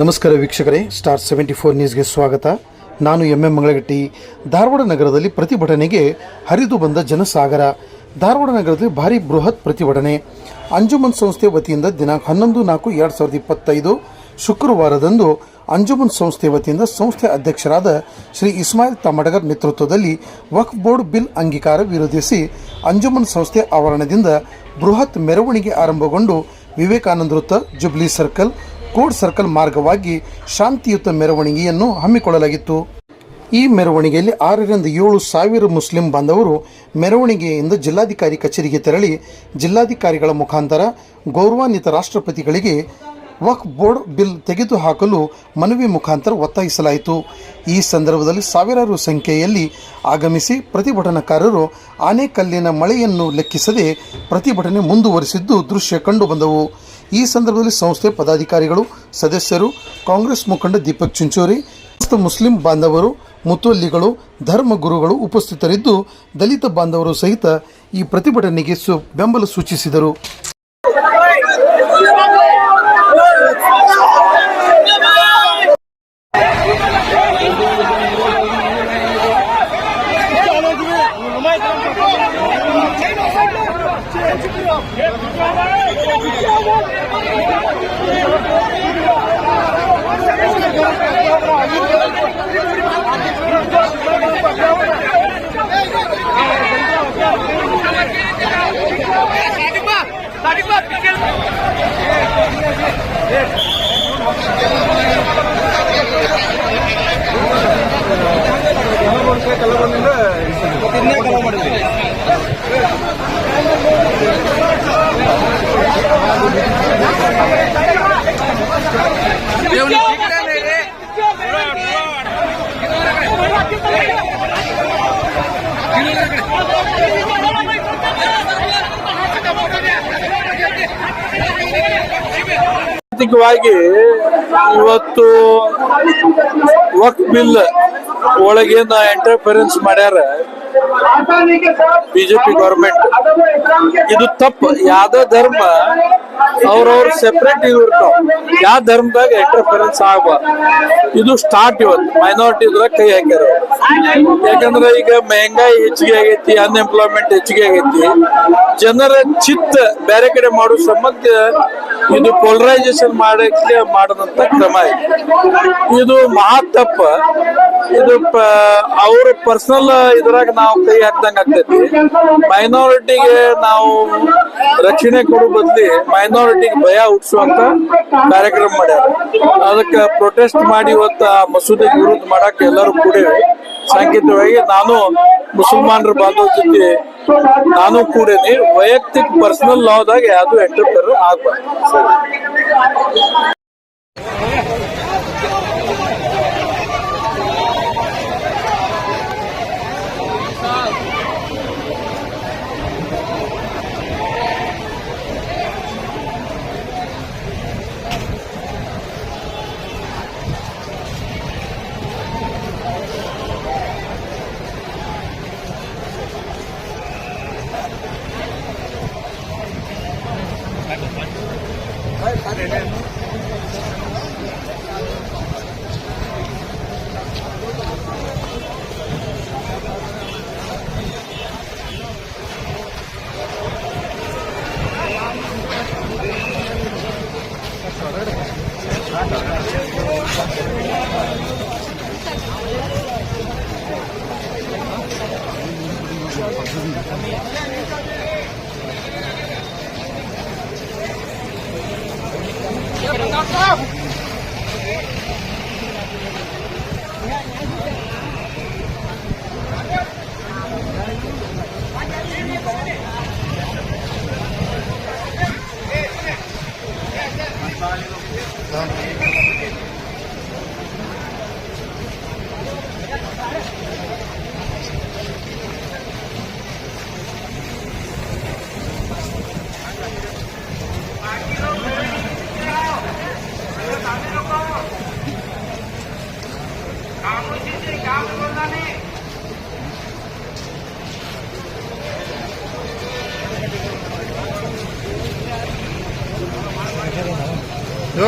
ನಮಸ್ಕಾರ ವೀಕ್ಷಕರೇ star seventy four ನ್ಯೂಸ್ಗೆ ಸ್ವಾಗತ. ನಾನು ಎಂ ಎಂ ಮಂಗಳಗಟ್ಟಿ. ಧಾರವಾಡ ನಗರದಲ್ಲಿ ಪ್ರತಿಭಟನೆಗೆ ಹರಿದು ಬಂದ ಜನಸಾಗರ. ಧಾರವಾಡ ನಗರದಲ್ಲಿ ಭಾರಿ ಬೃಹತ್ ಪ್ರತಿಭಟನೆ. ಅಂಜುಮನ್ ಸಂಸ್ಥೆ ವತಿಯಿಂದ ದಿನಾಂಕ ಹನ್ನೊಂದು ನಾಲ್ಕು ಎರಡು ಸಾವಿರದ ಇಪ್ಪತ್ತೈದು ಶುಕ್ರವಾರದಂದು ಅಂಜುಮನ್ ಸಂಸ್ಥೆ ವತಿಯಿಂದ ಸಂಸ್ಥೆ ಅಧ್ಯಕ್ಷರಾದ ಶ್ರೀ ಇಸ್ಮಾಯಿಲ್ ತಮಡಗರ್ ನೇತೃತ್ವದಲ್ಲಿ ವಕ್ಫ್ ಬೋರ್ಡ್ ಬಿಲ್ ಅಂಗೀಕಾರ ವಿರೋಧಿಸಿ ಅಂಜುಮನ್ ಸಂಸ್ಥೆ ಆವರಣದಿಂದ ಬೃಹತ್ ಮೆರವಣಿಗೆ ಆರಂಭಗೊಂಡು ವಿವೇಕಾನಂದ ವೃತ್ತ ಜುಬ್ಲಿ ಸರ್ಕಲ್ ಕೋಡ್ ಸರ್ಕಲ್ ಮಾರ್ಗವಾಗಿ ಶಾಂತಿಯುತ ಮೆರವಣಿಗೆಯನ್ನು ಹಮ್ಮಿಕೊಳ್ಳಲಾಗಿತ್ತು. ಈ ಮೆರವಣಿಗೆಯಲ್ಲಿ ಆರರಿಂದ ಏಳು ಸಾವಿರ ಮುಸ್ಲಿಂ ಬಾಂಧವರು ಮೆರವಣಿಗೆಯಿಂದ ಜಿಲ್ಲಾಧಿಕಾರಿ ಕಚೇರಿಗೆ ತೆರಳಿ ಜಿಲ್ಲಾಧಿಕಾರಿಗಳ ಮುಖಾಂತರ ಗೌರವಾನ್ವಿತ ರಾಷ್ಟ್ರಪತಿಗಳಿಗೆ ವಕ್ ಬೋರ್ಡ್ ಬಿಲ್ ತೆಗೆದುಹಾಕಲು ಮನವಿ ಮುಖಾಂತರ ಒತ್ತಾಯಿಸಲಾಯಿತು. ಈ ಸಂದರ್ಭದಲ್ಲಿ ಸಾವಿರಾರು ಸಂಖ್ಯೆಯಲ್ಲಿ ಆಗಮಿಸಿ ಪ್ರತಿಭಟನಾಕಾರರು ಆನೆಕಲ್ಲಿನ ಮಳೆಯನ್ನು ಲೆಕ್ಕಿಸದೆ ಪ್ರತಿಭಟನೆ ಮುಂದುವರಿಸಿದ್ದು ದೃಶ್ಯ ಕಂಡುಬಂದವು. ಈ ಸಂದರ್ಭದಲ್ಲಿ ಸಂಸ್ಥೆ ಪದಾಧಿಕಾರಿಗಳು, ಸದಸ್ಯರು, ಕಾಂಗ್ರೆಸ್ ಮುಖಂಡ ದೀಪಕ್ ಚಿಂಚೋರಿ, ಸಮಸ್ತ ಮುಸ್ಲಿಂ ಬಾಂಧವರು, ಮುತುವಲ್ಲಿಗಳು, ಧರ್ಮ ಗುರುಗಳು ಉಪಸ್ಥಿತರಿದ್ದು, ದಲಿತ ಬಾಂಧವರು ಸಹಿತ ಈ ಪ್ರತಿಭಟನೆಗೆ ಬೆಂಬಲ ಸೂಚಿಸಿದರು. ಸಾಂಸ್ಕೃತಿಕವಾಗಿ ಇವತ್ತು ವಕ್ ಬಿಲ್ ಒಳಗೇನ ಎಂಟರ್ಪ್ರೆನ್ಸ್ ಮಾಡ್ಯಾರ ಬಿಜೆಪಿ ಗೌರ್ಮೆಂಟ್ ಇದು ತಪ್ಪು. ಯಾವ್ದೇ ಧರ್ಮ. ಅವ್ರವ್ರ ಸೆಪರೇಟ್ ಇದು ಇರ್ತಾವ. ಯಾವ ಧರ್ಮದಾಗ ಇಂಟರ್ಫರೆನ್ಸ್ ಆಗ್ಬಾರ್ದು ಇದು ಸ್ಟಾರ್ಟ್ ಇವತ್ತು. ಮೈನಾರಿಟಿ ಇದ್ರ ಕೈ ಹಾಕ್ಯಾರ ಯಾಕಂದ್ರೆ ಈಗ ಮೆಹಂಗಾಯಿ ಹೆಚ್ಚಿಗೆ ಆಗೈತಿ ಅನ್ಎಂಪ್ಲಾಯ್ಮೆಂಟ್ ಹೆಚ್ಚಿಗೆ ಆಗೈತಿ. ಜನರ ಚಿತ್ತ ಬೇರೆ ಕಡೆ ಮಾಡೋ ಸಂಬಂಧ ಇದು ಪೋಲರೈಸೇಷನ್ ಮಾಡಕ್ಕೆ ಮಾಡದಂತ ಕ್ರಮ ಇದೆ. ಇದು ಮಹಾ ತಪ್ಪ ಇದು ಅವ್ರ ಪರ್ಸನಲ್ ಇದ್ರಾಗ ನಾವು ಕೈ ಹಾಕ್ದಂಗ ಆಗ್ತೈತಿ. ಮೈನಾರಿಟಿಗೆ ನಾವು ರಕ್ಷಣೆ ಕೊಡೋ ಬದ್ಲಿ ಮೈನಾರಿಟಿಗೆ ಭಯ ಹುಟ್ಟಿಸುವಂತ ಕಾರ್ಯಕ್ರಮ ಮಾಡ್ಯಾರ. ಅದಕ್ಕೆ ಪ್ರೊಟೆಸ್ಟ್ ಮಾಡಿ ಇವತ್ತ ಆ ವಿರುದ್ಧ ಮಾಡಕ್ಕೆ ಎಲ್ಲರೂ ಕೂಡ ಸಾಂಕೇತಿಕವಾಗಿ ನಾನು ಮುಸಲ್ಮಾನರ ಬಾಂಧವ ಜೊತೆ ನಾನು ಕೂಡ ವೈಯಕ್ತಿಕ ಪರ್ಸನಲ್ ಲಾದಾಗ ಯಾವುದು ಎಂಟರ್ಪ್ರರ್ ಆಗ್ಬಾರ್ದು. de menos. Tá.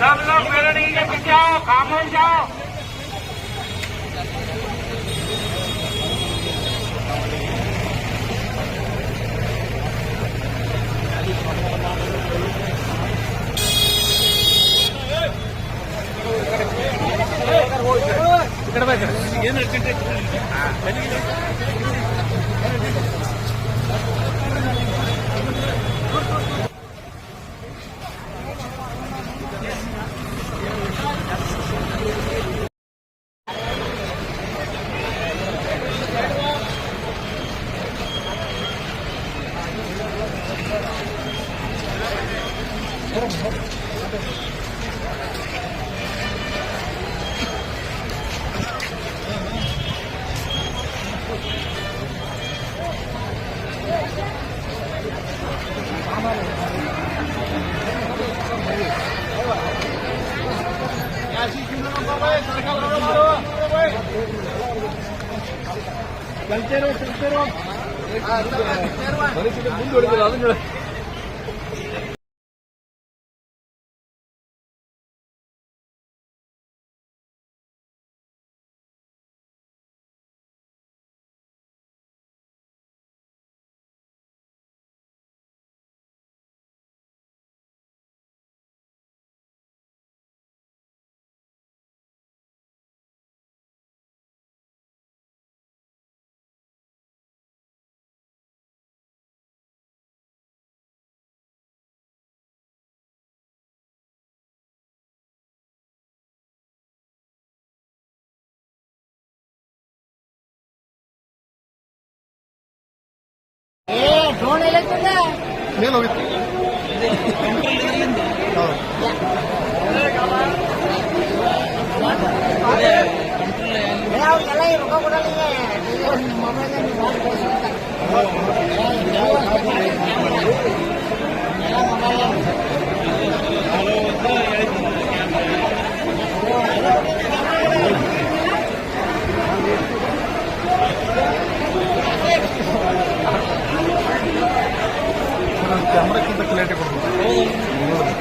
सब लोग मेरे नीचे पीछे आओ खामोश जाओ ಕಡೆ ಫೋನ್ ಎಲ್ಲಿರ್ತದೆ ಮೇಲೆ ಹೋಗಿತ್ತು ಎಲ್ಲ ರೊಕ್ಕ ಕೊಡಲ್ಲ ಮೊಬೈಲ್ ಕ್ಯಾಮ್ರಾಕ್ಕಿಂತ ಕ್ಲಿಯರಿಟಿ ಕೊಡ್ಬೋದು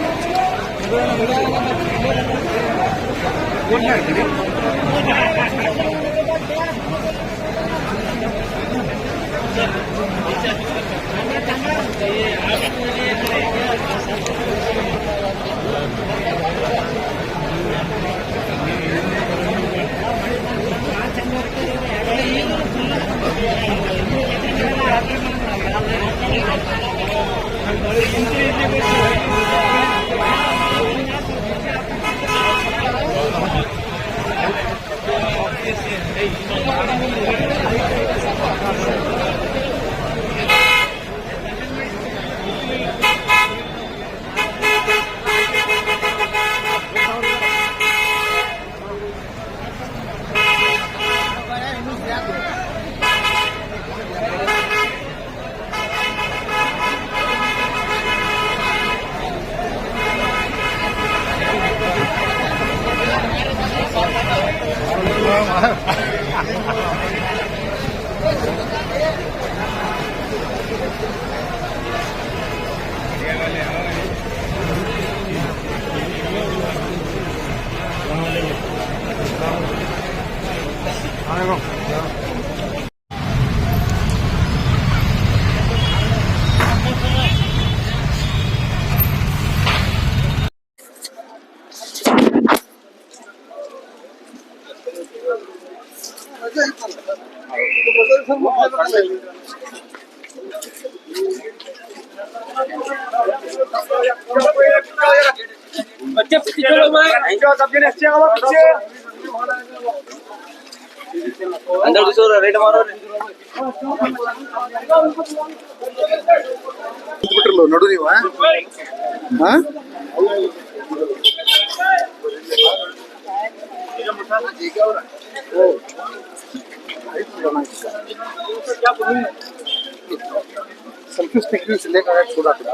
अंदर घुसो रेड मारो ಮಿಡಲ್ ನಡು ನೀವು ಹಾ सेल्फी स्टिक भी लेकर आया छोड़ा था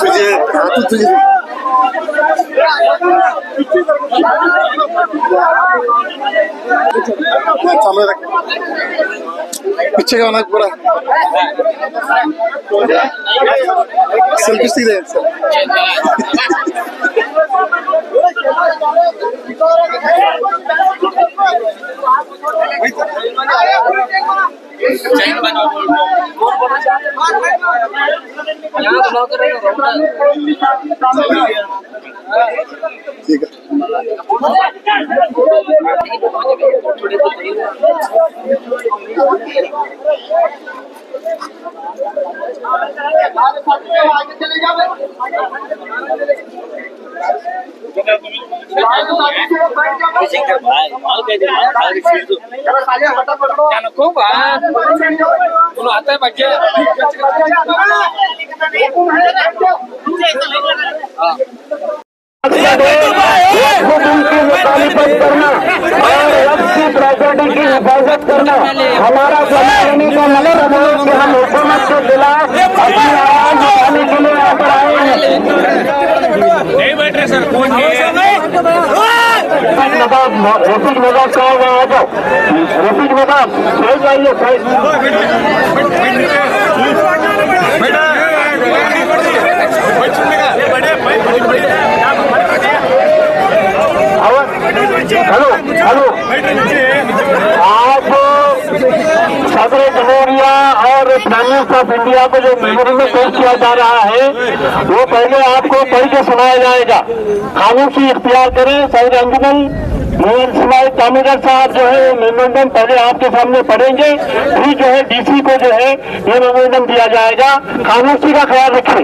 तुझे हाँ, तो तुझे सामने रख। पीछे का होना पूरा। सेल्फी स्टिक दे। यहाँ ब्लॉगर ठीक है खूब आता है बच्चे उनकी मुखालिफत करना और वक्त की प्रॉपर्टी की हिफाजत करना हमारा समझने का मतलब है कि हम हुकूमत के खिलाफ अपनी आवाज़ उठाने के लिए यहाँ पर आए हैं रफीक नवाब नवाब कहा हुआ रफीक नवाब साइड आइए साइड हेलो हेलो आप सदर जमहूरिया और प्राइम ऑफ़ इंडिया को जो मेमोरी में पेश किया जा रहा है वो पहले आपको पढ़ के सुनाया जाएगा खामोशी इख्तियार करें सदर अंजुमन मोहन तामीर साहब जो है मेमोरेंडम पहले आपके सामने पढ़ेंगे फिर जो है डीसी को जो है ये मेमोरेंडम दिया जाएगा खामोशी का ख्याल रखें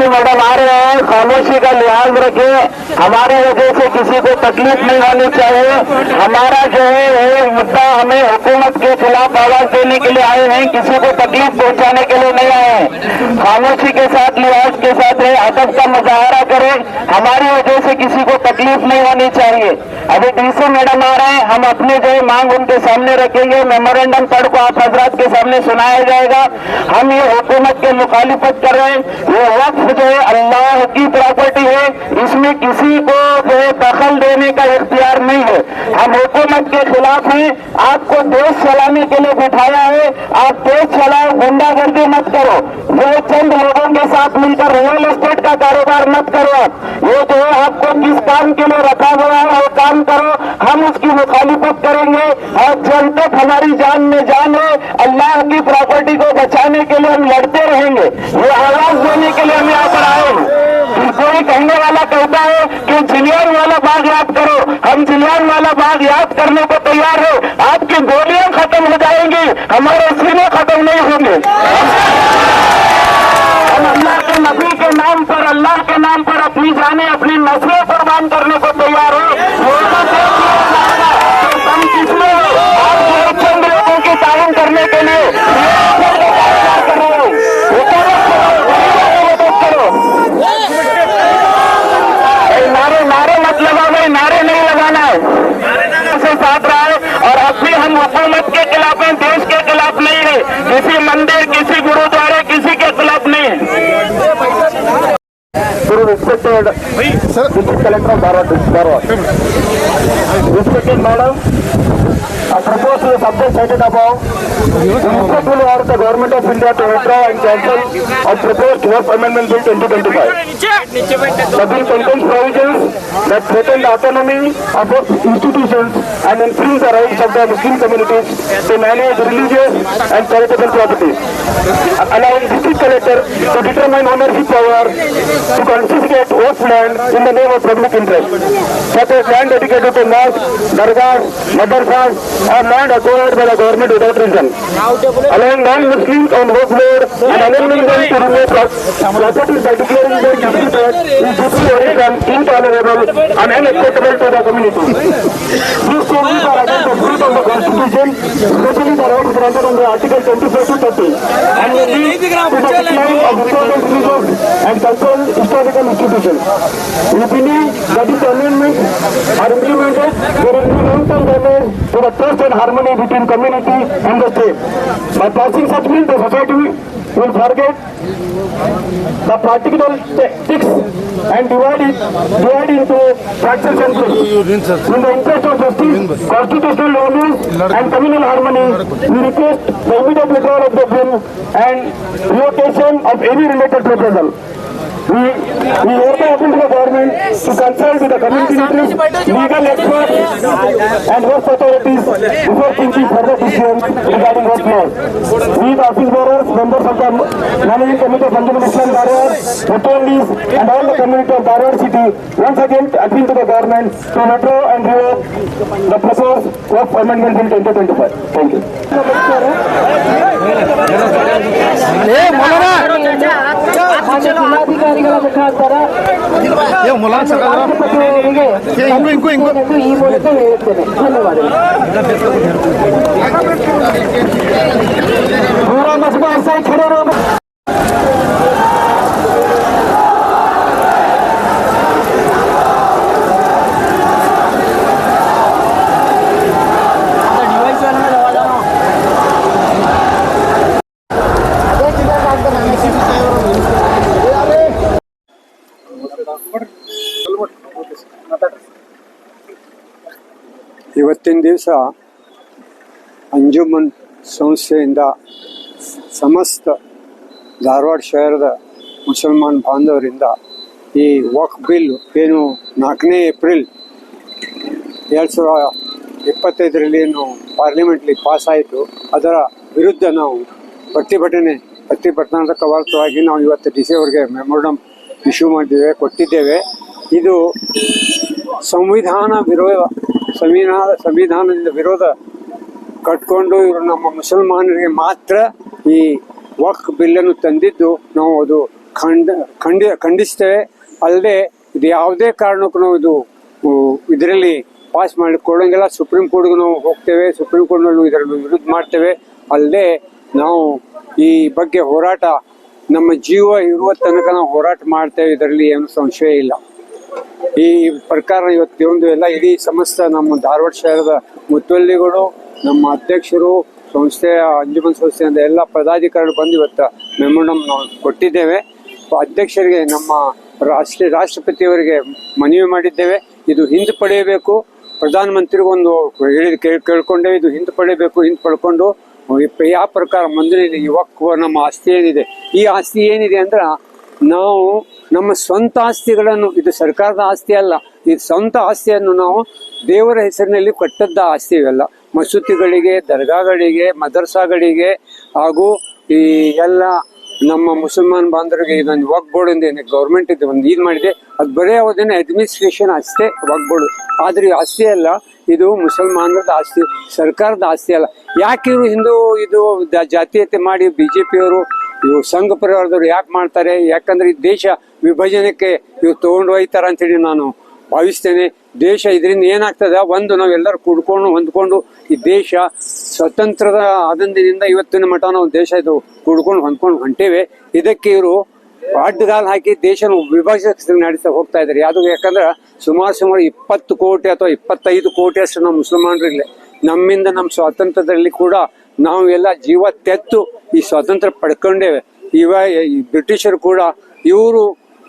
अभी मैडम आ रहे हैं, खामोशी का लिहाज रखें। हमारी वजह से किसी को तकलीफ़ नहीं होनी चाहिए। हमारा जो है ये मुद्दा हमें हुकूमत के खिलाफ आवाज़ देने के लिए आए हैं, किसी को तकलीफ़ पहुँचाने के लिए नहीं आए हैं। खामोशी के साथ, लिहाज के साथ रहे, अदब का मुजाहरा करें। हमारी वजह से किसी को तकलीफ़ तकलीफ़ नहीं होनी चाहिए। अभी डीसी मैडम आ रहे हैं, हम अपनी जो है मांग उनके सामने रखेंगे। मेमोरेंडम पढ़ को आप हजरात के सामने सुनाया जाएगा। हम ये हुकूमत के मुखालिफत कर रहे हैं। ये वक्त जो है अल्लाह की प्रॉपर्टी है। इसमें किसी को जो है दखल देने का इख्तियार नहीं है। हम हुकूमत के खिलाफ हैं। आपको देश चलाने के लिए बिठाया है। आप देश चलाओ, गुंडागर्दी मत करो। वो चंद लोगों के साथ मिलकर रियल एस्टेट का कारोबार मत करो आप। ये जो है, आपको किस काम के लिए रखा हुआ है, वो काम करो, हम उसकी मुखालिफत करेंगे। और जब तक हमारी जान में जान है अल्लाह की प्रॉपर्टी को बचाने के लिए हम लड़ते रहेंगे। ये आवाज़ देने के लिए हम यहाँ पर आए हैं। कोई कहने वाला कहता है कि जिलियन वाला बाग याद करो, हम जिलियन वाला बाग याद करने को तैयार है। आपकी गोलियाँ खत्म हो जाएँगी, हमारे सीने खत्म नहीं होंगे। हम Allah sir district collector of Dharwad respected madam I propose the subject cited above. The respect will order the Government of India to withdraw and cancel a proposed draft amendment bill 2025. The bill contains provisions that threaten the autonomy of institutions and infringe the rights of the Muslim communities to manage religious and charitable properties, allowing district collector to determine ownership power to confiscate oath land in the name of public interest, such as land dedicated to mosques, dargahs, madrasas, or land acquired by the government without reason, allowing non-Muslims on work load and enabling them to remove pro- properties by declaring their district is deeply illegal, intolerable, and unacceptable to the community. These changes are against the spirit of the Constitution, especially the rights granted under Article 24 to 30, and will lead to the decline of important religious and cultural historical institutions. We believe that if amendments are implemented, there will be long-term damage to the trust and harmony between community and the state. By passing such bill, the society will forget the practical tactics and divide it, divide into fractions and groups. In the interest of justice, constitutional values and communal harmony, we request the immediate withdrawal of the bill and revocation of any related proposal. We, we hereby appeal to the government to consult with the community interest, legal experts and work authorities before thinking further decisions regarding work laws. We, the office bearers, members of the managing committee of Anjuman Islam Dharwad, attendees and all the community of Dharwad city once again appeal to the government to withdraw and revoke the proposed work amendment bill 2025. Thank you. ಹಿಂಗು. ಎಂದು ಈ ಮೂಲಕ ಹೇಳುತ್ತೇನೆ ಧನ್ಯವಾದಗಳು पूरा ಅಂಜುಮನ್ ಸಂಸ್ಥೆಯಿಂದ ಸಮಸ್ತ ಧಾರವಾಡ ಶಹರದ ಮುಸಲ್ಮಾನ್ ಬಾಂಧವರಿಂದ ಈ ವಕ್ ಬಿಲ್ ಏನು ನಾಲ್ಕನೇ ಏಪ್ರಿಲ್ ಎರಡು ಸಾವಿರ ಇಪ್ಪತ್ತೈದರಲ್ಲಿ ಏನು ಪಾರ್ಲಿಮೆಂಟ್ಲಿ ಪಾಸ್ ಆಯಿತು ಅದರ ವಿರುದ್ಧ ನಾವು ಪ್ರತಿಭಟನೆ, ಪ್ರತಿಭಟನಾತ್ಮಕ ಕವಾರ್ತವಾಗಿ ನಾವು ಇವತ್ತು ಡಿ ಸಿ ಅವರಿಗೆ ಮೆಮೊರಡಮ್ ಇಶ್ಯೂ ಮಾಡಿದ್ದೇವೆ, ಕೊಟ್ಟಿದ್ದೇವೆ. ಇದು ಸಂವಿಧಾನ ವಿರೋಧ ಸಂವಿಧಾನ, ಸಂವಿಧಾನದಿಂದ ವಿರೋಧ ಕಟ್ಕೊಂಡು ಇವರು ನಮ್ಮ ಮುಸಲ್ಮಾನರಿಗೆ ಮಾತ್ರ ಈ ವಕ್ ಬಿಲ್ಲನ್ನು ತಂದಿದ್ದು, ನಾವು ಅದು ಖಂಡ, ಖಂಡಿ, ಖಂಡಿಸ್ತೇವೆ. ಅಲ್ಲದೆ ಇದು ಯಾವುದೇ ಕಾರಣಕ್ಕೂ ನಾವು ಇದು ಇದರಲ್ಲಿ ಪಾಸ್ ಮಾಡಿ ಕೊಡೋಂಗಿಲ್ಲ ಸುಪ್ರೀಂ ಕೋರ್ಟ್ಗೂ ನಾವು ಹೋಗ್ತೇವೆ. ಸುಪ್ರೀಂ ಕೋರ್ಟ್ನಲ್ಲೂ ಇದರ ವಿರುದ್ಧ ಮಾಡ್ತೇವೆ. ಅಲ್ಲದೆ ನಾವು ಈ ಬಗ್ಗೆ ಹೋರಾಟ, ನಮ್ಮ ಜೀವ ಇರುವ ತನಕ ನಾವು ಹೋರಾಟ ಮಾಡ್ತೇವೆ. ಇದರಲ್ಲಿ ಏನು ಸಂಶಯ ಇಲ್ಲ. ಈ ಪ್ರಕಾರ ಇವತ್ತು ಒಂದು ಎಲ್ಲ ಇಡೀ ಸಮಸ್ತ ನಮ್ಮ ಧಾರವಾಡ ಶಹರದ ಮುತುವಲ್ಲಿಗಳು, ನಮ್ಮ ಅಧ್ಯಕ್ಷರು, ಸಂಸ್ಥೆಯ ಅಂಜುಮನ್ ಸಂಸ್ಥೆಯಿಂದ ಎಲ್ಲ ಪದಾಧಿಕಾರಿಗಳು ಬಂದು ಇವತ್ತು ಮೆಮೊಂಡಮ್ ನಾವು ಕೊಟ್ಟಿದ್ದೇವೆ. ಅಧ್ಯಕ್ಷರಿಗೆ ನಮ್ಮ ರಾಷ್ಟ್ರ, ರಾಷ್ಟ್ರಪತಿಯವರಿಗೆ ಮನವಿ ಮಾಡಿದ್ದೇವೆ. ಇದು ಹಿಂದೆ ಪಡೆಯಬೇಕು. ಪ್ರಧಾನಮಂತ್ರಿಗೊಂದು ಹೇಳಿ ಕೇಳ್- ಕೇಳ್ಕೊಂಡೇವೆ ಇದು ಹಿಂದೆ ಪಡೆಯಬೇಕು, ಹಿಂದೆ ಪಡ್ಕೊಂಡು. ಯಾವ ಪ್ರಕಾರ ಮಂದಿರ ಯುವಕ ನಮ್ಮ ಆಸ್ತಿ ಏನಿದೆ? ಈ ಆಸ್ತಿ ಏನಿದೆ ಅಂದ್ರೆ ನಾವು ನಮ್ಮ ಸ್ವಂತ ಆಸ್ತಿಗಳನ್ನು, ಇದು ಸರ್ಕಾರದ ಆಸ್ತಿ ಅಲ್ಲ ಇದು ಸ್ವಂತ ಆಸ್ತಿಯನ್ನು ನಾವು ದೇವರ ಹೆಸರಿನಲ್ಲಿ ಕಟ್ಟದ್ದ ಆಸ್ತಿ ಇವೆಲ್ಲ. ಮಸೂತಿಗಳಿಗೆ ದರ್ಗಾಗಳಿಗೆ, ಮದರ್ಸಾಗಳಿಗೆ, ಹಾಗೂ ಈ ಎಲ್ಲ ನಮ್ಮ ಮುಸಲ್ಮಾನ್ ಬಾಂಧವರಿಗೆ ಇದೊಂದು ವಕ್ ಬೋರ್ಡ್ ಇಂದ ಗೌರ್ಮೆಂಟ್ ಇದು ಒಂದು ಇದು ಮಾಡಿದೆ. ಅದು ಬರೀ ಯಾವುದೇನೋ ಅಡ್ಮಿನಿಸ್ಟ್ರೇಷನ್ ಅಷ್ಟೇ ವಕ್ ಬೋರ್ಡ್ ಆದ್ರೆ ಈ ಆಸ್ತಿ ಅಲ್ಲ, ಇದು ಮುಸಲ್ಮಾನರದ ಆಸ್ತಿ, ಸರ್ಕಾರದ ಆಸ್ತಿ ಅಲ್ಲ. ಯಾಕೆ ಇವರು ಹಿಂದೂ ಇದು ಜಾತೀಯತೆ ಮಾಡಿ ಬಿಜೆಪಿಯವರು ಇವು ಸಂಘ ಪರಿವಾರದವ್ರು ಯಾಕೆ ಮಾಡ್ತಾರೆ? ಯಾಕಂದ್ರೆ ಈ ದೇಶ ವಿಭಜನೆಗೆ ಇವು ತಗೊಂಡು ಹೋಯ್ತಾರ ಅಂತೇಳಿ ನಾನು ಭಾವಿಸ್ತೇನೆ. ದೇಶ ಇದರಿಂದ ಏನಾಗ್ತದ? ಒಂದು ನಾವೆಲ್ಲರೂ ಕೂಡ್ಕೊಂಡು ಹೊಂದ್ಕೊಂಡು ಈ ದೇಶ ಸ್ವತಂತ್ರದ ಆದಂದಿನಿಂದ ಇವತ್ತಿನ ಮಠ ನಾವು ದೇಶ ಇದು ಕೂಡ್ಕೊಂಡು ಹೊಂದ್ಕೊಂಡು ಹೊಂಟೇವೆ. ಇದಕ್ಕೆ ಇವರು ಅಡ್ಡಗಾಲು ಹಾಕಿ ದೇಶನ ವಿಭಜನೆ ನಡೆಸ್ತಾ ಹೋಗ್ತಾ ಇದ್ದಾರೆ ಅದು ಯಾಕಂದ್ರೆ ಸುಮಾರು ಸುಮಾರು ಇಪ್ಪತ್ತು ಕೋಟಿ ಅಥವಾ ಇಪ್ಪತ್ತೈದು ಕೋಟಿ ಅಷ್ಟು ನಮ್ಮ ಮುಸಲ್ಮಾನರಿಲ್ಲ ನಮ್ಮಿಂದ ನಮ್ಮ ಸ್ವಾತಂತ್ರ್ಯದಲ್ಲಿ ಕೂಡ ನಾವು ಎಲ್ಲ ಜೀವ ತೆತ್ತು ಈ ಸ್ವಾತಂತ್ರ್ಯ ಪಡ್ಕೊಂಡೇವೆ. ಇವ ಬ್ರಿಟಿಷರು ಕೂಡ ಇವರು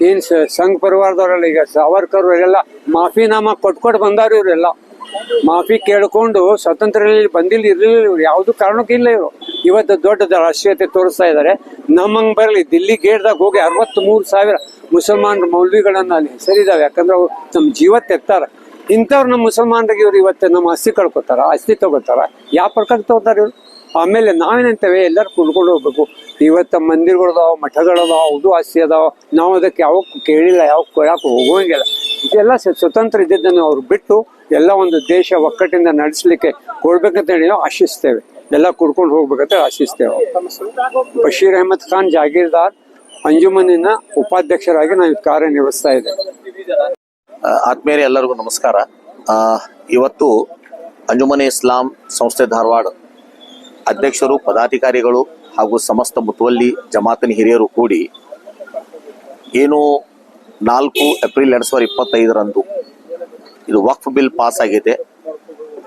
ಏನು ಸಂಘ ಪರಿವಾರದವರೆಲ್ಲ ಈಗ ಸಾವರ್ಕರ್ ಅವರೆಲ್ಲ ಮಾಫಿನಾಮ ಕೊಟ್ಕೊಟ್ಟು ಬಂದಾರ ಇವರೆಲ್ಲ. ಮಾಫಿ ಕೇಳಿಕೊಂಡು ಸ್ವಾತಂತ್ರ್ಯದಲ್ಲಿ ಬಂದಿಲ್ಲ, ಇರಲಿಲ್ಲ ಇವ್ರು. ಯಾವ್ದು ಕಾರಣಕ್ಕೂ ಇಲ್ಲ ಇವರು. ಇವತ್ತು ದೊಡ್ಡ ರಾಷ್ಟ್ರೀಯತೆ ತೋರಿಸ್ತಾ ಇದ್ದಾರೆ ನಮ್ಮಂಗೆ ಬರಲಿ ದಿಲ್ಲಿ ಗೇಟ್ದಾಗ ಹೋಗಿ ಅರವತ್ತ್ಮೂರು ಸಾವಿರ ಮುಸಲ್ಮಾನರ ಮೌಲ್ವಿಗಳನ್ನ ಅಲ್ಲಿ ಹೆಸರಿದಾವೆ. ಯಾಕಂದ್ರೆ ಅವ್ರು ನಮ್ಮ ಜೀವ ತೆತ್ತಾರೆ ಇಂಥವ್ರು ನಮ್ಮ ಮುಸಲ್ಮಾನರಿಗೆ ಇವ್ರು ಇವತ್ತು ನಮ್ಮ ಆಸ್ತಿ ಕಳ್ಕೊತಾರ, ಆಸ್ತಿ ತಗೋತಾರ. ಯಾವ ಪ್ರಕಾರ ತಗೋತಾರ ಇವ್ರು? ಆಮೇಲೆ ನಾವೇನಂತೇವೆ ಎಲ್ಲರೂ ಕುಡ್ಕೊಂಡು ಹೋಗ್ಬೇಕು. ಇವತ್ತ ಮಂದಿರಗಳದಾವ ಮಠಗಳದಾವ ಅದು ಆಸ್ತಿ ಅದಾವ ನಾವು ಅದಕ್ಕೆ ಯಾವ ಕೇಳಿಲ್ಲ ಯಾವ ಯಾಕೆ ಹೋಗೋಂಗಿಲ್ಲ. ಇದೆಲ್ಲ ಸ್ವತಂತ್ರ ಇದ್ದಿದ್ದನ್ನು ಅವ್ರು ಬಿಟ್ಟು ಎಲ್ಲ ಒಂದು ದೇಶ ಒಕ್ಕಟ್ಟಿಂದ ನಡೆಸಲಿಕ್ಕೆ ಕೊಡ್ಬೇಕಂತ ಹೇಳಿ ನಾವು ಆಶಿಸ್ತೇವೆ. ಎಲ್ಲ ಕುಡ್ಕೊಂಡು ಹೋಗ್ಬೇಕಂತ ಆಶಿಸ್ತೇವೆ ಬಶೀರ್ ಅಹಮದ್ ಖಾನ್ ಜಾಗೀರ್ದಾರ್ ಅಂಜುಮನಿನ ಉಪಾಧ್ಯಕ್ಷರಾಗಿ ನಾವು ಕಾರ್ಯನಿರ್ವಹಿಸ್ತಾ ಇದ್ದೇವೆ. ಆ, ಆತ್ಮೀಯರೇ ಎಲ್ಲರಿಗೂ ನಮಸ್ಕಾರ. ಇವತ್ತು ಅಂಜುಮನೆ ಇಸ್ಲಾಂ ಸಂಸ್ಥೆ ಧಾರವಾಡ ಅಧ್ಯಕ್ಷರು, ಪದಾಧಿಕಾರಿಗಳು ಹಾಗೂ ಸಮಸ್ತ ಮುತುವಲ್ಲಿ ಜಮಾತಿನ ಹಿರಿಯರು ಕೂಡಿ ಏನು ನಾಲ್ಕು ಏಪ್ರಿಲ್ ಎರಡು ಸಾವಿರದ ಇಪ್ಪತ್ತೈದರಂದು ಇದು ವಕ್ಫ್ ಬಿಲ್ ಪಾಸ್ ಆಗಿದೆ.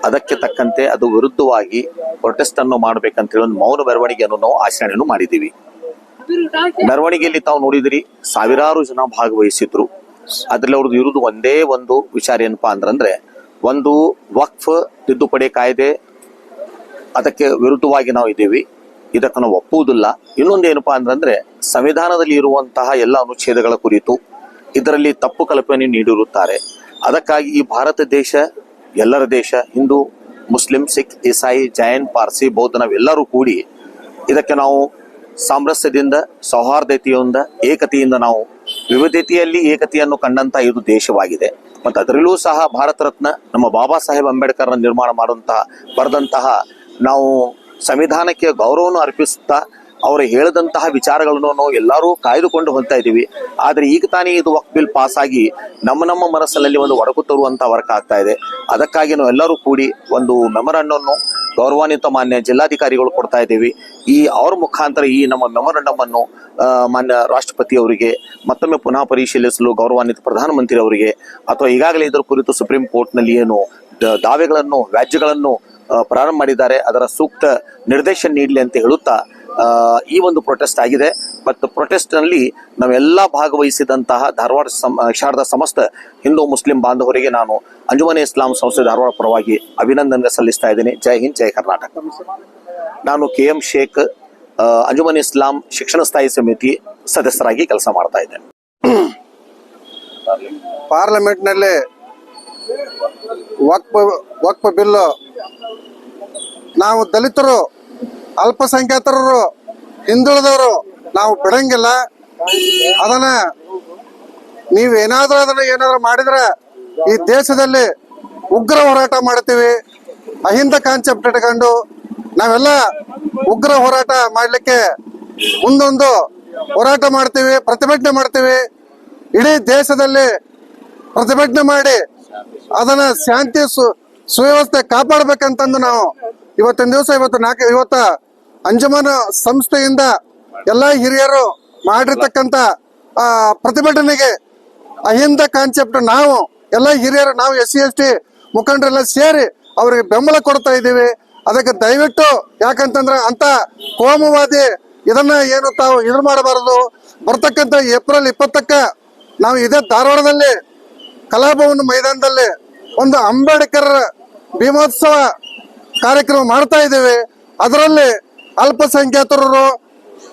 ಅದಕ್ಕೆ ತಕ್ಕಂತೆ ಅದು ವಿರುದ್ಧವಾಗಿ ಪ್ರೊಟೆಸ್ಟ್ ಅನ್ನು ಮಾಡಬೇಕಂತೇಳಿ ಒಂದು ಮೌನ ಮೆರವಣಿಗೆಯನ್ನು ನಾವು ಆಚರಣೆಯನ್ನು ಮಾಡಿದ್ದೀವಿ. ಮೆರವಣಿಗೆಯಲ್ಲಿ ತಾವು ನೋಡಿದಿರಿ, ಸಾವಿರಾರು ಜನ ಭಾಗವಹಿಸಿದ್ರು. ಅದ್ರಲ್ಲಿ ಅವ್ರದ್ದು ಇರುವುದು ಒಂದೇ ಒಂದು ವಿಚಾರ ಏನಪ್ಪಾ ಅಂತಂದ್ರೆ ಒಂದು ವಕ್ಫ್ ತಿದ್ದುಪಡಿ ಕಾಯ್ದೆ ಅದಕ್ಕೆ ವಿರುದ್ಧವಾಗಿ ನಾವು ಇದ್ದೀವಿ. ಇದಕ್ಕೆ ನಾವು ಒಪ್ಪುವುದಿಲ್ಲ. ಇನ್ನೊಂದು ಏನಪ್ಪ ಅಂತಂದ್ರೆ, ಸಂವಿಧಾನದಲ್ಲಿ ಇರುವಂತಹ ಎಲ್ಲ ಅನುಚ್ಛೇದಗಳ ಕುರಿತು ಇದರಲ್ಲಿ ತಪ್ಪು ಕಲ್ಪನೆ ನೀಡಿರುತ್ತಾರೆ. ಅದಕ್ಕಾಗಿ ಈ ಭಾರತ ದೇಶ, ಎಲ್ಲರ ದೇಶ, ಹಿಂದೂ, ಮುಸ್ಲಿಂ, ಸಿಖ್, ಇಸಾಯಿ, ಜೈನ್, ಪಾರ್ಸಿ, ಬೌದ್ಧ, ನಾವೆಲ್ಲರೂ ಕೂಡಿ ಇದಕ್ಕೆ ನಾವು ಸಾಮರಸ್ಯದಿಂದ, ಸೌಹಾರ್ದತೆಯಿಂದ, ಏಕತೆಯಿಂದ ನಾವು ವಿವಿಧತೆಯಲ್ಲಿ ಏಕತೆಯನ್ನು ಕಂಡಂತ ಇದು ದೇಶವಾಗಿದೆ. ಮತ್ತು ಅದರಲ್ಲೂ ಸಹ ಭಾರತ ರತ್ನ ನಮ್ಮ ಬಾಬಾ ಸಾಹೇಬ್ ಅಂಬೇಡ್ಕರ್ ನಿರ್ಮಾಣ ಮಾಡುವಂತಹ, ಬರೆದಂತಹ ನಾವು ಸಂವಿಧಾನಕ್ಕೆ ಗೌರವವನ್ನು ಅರ್ಪಿಸುತ್ತಾ ಅವರು ಹೇಳಿದಂತಹ ವಿಚಾರಗಳನ್ನು ನಾವು ಎಲ್ಲರೂ ಕಾಯ್ದುಕೊಂಡು ಹೋಗ್ತಾ ಇದ್ದೀವಿ. ಆದರೆ ಈಗ ತಾನೇ ಇದು ವಕ್ ಬಿಲ್ ಪಾಸ್ ಆಗಿ ನಮ್ಮ ನಮ್ಮ ಮನಸ್ಸಲ್ಲಿ ಒಂದು ಒಡಕು ತರುವಂಥ ವರ್ಕ್ ಆಗ್ತಾ ಇದೆ. ಅದಕ್ಕಾಗಿ ನಾವು ಎಲ್ಲರೂ ಕೂಡಿ ಒಂದು ಮೆಮೊರಂಡಮ್ ಗೌರವಾನ್ವಿತ ಮಾನ್ಯ ಜಿಲ್ಲಾಧಿಕಾರಿಗಳು ಕೊಡ್ತಾ ಇದ್ದೀವಿ. ಈ ಅವ್ರ ಮುಖಾಂತರ ಈ ನಮ್ಮ ಮೆಮೊರಂಡಮ್ ಅನ್ನು ಮಾನ್ಯ ರಾಷ್ಟ್ರಪತಿ ಅವರಿಗೆ, ಮತ್ತೊಮ್ಮೆ ಪುನಃ ಪರಿಶೀಲಿಸಲು ಗೌರವಾನ್ವಿತ ಪ್ರಧಾನಮಂತ್ರಿ ಅವರಿಗೆ, ಅಥವಾ ಈಗಾಗಲೇ ಇದರ ಕುರಿತು ಸುಪ್ರೀಂ ಕೋರ್ಟ್ನಲ್ಲಿ ಏನು ದಾವೆಗಳನ್ನು, ವ್ಯಾಜ್ಯಗಳನ್ನು ಪ್ರಾರಂಭ ಮಾಡಿದ್ದಾರೆ. ಅದರ ಸೂಕ್ತ ನಿರ್ದೇಶನ ನೀಡಲಿ ಅಂತ ಹೇಳುತ್ತಾ ಈ ಒಂದು ಪ್ರೊಟೆಸ್ಟ್ ಆಗಿದೆ. ಮತ್ತು ಪ್ರೊಟೆಸ್ಟ್ನಲ್ಲಿ ನಾವೆಲ್ಲ ಭಾಗವಹಿಸಿದಂತಹ ಧಾರವಾಡ ಶಾರದ ಸಮಸ್ತ ಹಿಂದೂ ಮುಸ್ಲಿಂ ಬಾಂಧವರಿಗೆ ನಾನು ಅಂಜುಮನೆ ಇಸ್ಲಾಂ ಸಂಸ್ಥೆ ಧಾರವಾಡ ಪರವಾಗಿ ಅಭಿನಂದನೆ ಸಲ್ಲಿಸ್ತಾ ಇದ್ದೇನೆ. ಜೈ ಹಿಂದ್, ಜೈ ಕರ್ನಾಟಕ. ನಾನು ಕೆ ಎಂ ಶೇಖ್ ಅಂಜುಮನೆ ಇಸ್ಲಾಂ ಶಿಕ್ಷಣ ಸ್ಥಾಯಿ ಸಮಿತಿ ಸದಸ್ಯರಾಗಿ ಕೆಲಸ ಮಾಡ್ತಾ ಇದ್ದೇನೆ. ಪಾರ್ಲಿಮೆಂಟ್ನಲ್ಲಿ ವಕ್ಫ್ ವಕ್ಫ ಬಿಲ್ಲು. ನಾವು ದಲಿತರು ಅಲ್ಪಸಂಖ್ಯಾತರರು ಹಿಂದುಳಿದವರು, ನಾವು ಬಿಡಂಗಿಲ್ಲ. ಅದನ್ನ ನೀವೇನಾದ್ರೂ ಅದನ್ನ ಏನಾದರೂ ಮಾಡಿದ್ರೆ ಈ ದೇಶದಲ್ಲಿ ಉಗ್ರ ಹೋರಾಟ ಮಾಡ್ತೀವಿ. ಅಹಿಂದ ಕಾನ್ಸೆಪ್ಟ್ ಇಟ್ಕೊಂಡು ನಾವೆಲ್ಲ ಉಗ್ರ ಹೋರಾಟ ಮಾಡಲಿಕ್ಕೆ ಮುಂದೊಂದು ಹೋರಾಟ ಮಾಡ್ತೀವಿ, ಪ್ರತಿಭಟನೆ ಮಾಡ್ತೀವಿ. ಇಡೀ ದೇಶದಲ್ಲಿ ಪ್ರತಿಭಟನೆ ಮಾಡಿ ಅದನ್ನ ಶಾಂತಿ ಸುವ್ಯವಸ್ಥೆ ಕಾಪಾಡಬೇಕಂತಂದು ನಾವು ಇವತ್ತಿನ ದಿವಸ ಇವತ್ತು ನಾಲ್ಕು, ಇವತ್ತ ಅಂಜಮಾನ ಸಂಸ್ಥೆಯಿಂದ ಎಲ್ಲಾ ಹಿರಿಯರು ಮಾಡಿರ್ತಕ್ಕಂಥ ಪ್ರತಿಭಟನೆಗೆ ಅಹಿಂದ ಕಾನ್ಸೆಪ್ಟ್ ನಾವು, ಎಲ್ಲ ಹಿರಿಯರು, ನಾವು ಎಸ್ ಸಿ ಎಸ್ ಟಿ ಮುಖಂಡರೆಲ್ಲ ಸೇರಿ ಅವರಿಗೆ ಬೆಂಬಲ ಕೊಡ್ತಾ ಇದ್ದೀವಿ. ಅದಕ್ಕೆ ದಯವಿಟ್ಟು ಯಾಕಂತಂದ್ರೆ ಅಂತ ಕೋಮುವಾದಿ ಇದನ್ನ ಏನು ತಾವು ಇದು ಮಾಡಬಾರದು. ಬರ್ತಕ್ಕಂಥ ಏಪ್ರಿಲ್ ಇಪ್ಪತ್ತಕ್ಕ ನಾವು ಇದೇ ಧಾರವಾಡದಲ್ಲಿ ಕಲಾಭವನ ಮೈದಾನದಲ್ಲಿ ಒಂದು ಅಂಬೇಡ್ಕರ್ ಭೀಮೋತ್ಸವ ಕಾರ್ಯಕ್ರಮ ಮಾಡ್ತಾ ಇದ್ದೇವೆ. ಅದರಲ್ಲಿ ಅಲ್ಪಸಂಖ್ಯಾತರು,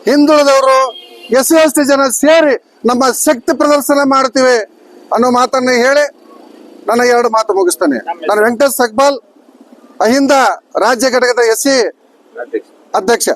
ಹಿಂದುಳಿದವರು ಎಸ್ ಎಸ್ ಟಿ ಜನ ಸೇರಿ ನಮ್ಮ ಶಕ್ತಿ ಪ್ರದರ್ಶನ ಮಾಡ್ತೀವಿ ಅನ್ನೋ ಮಾತನ್ನ ಹೇಳಿ ನನ್ನ ಎರಡು ಮಾತು ಮುಗಿಸ್ತೇನೆ. ನಾನು ವೆಂಕಟೇಶ್ ಸಕ್ಬಾಲ್, ಅಹಿಂದ ರಾಜ್ಯ ಘಟಕದ ಎಸ್ ಸಿ ಅಧ್ಯಕ್ಷ.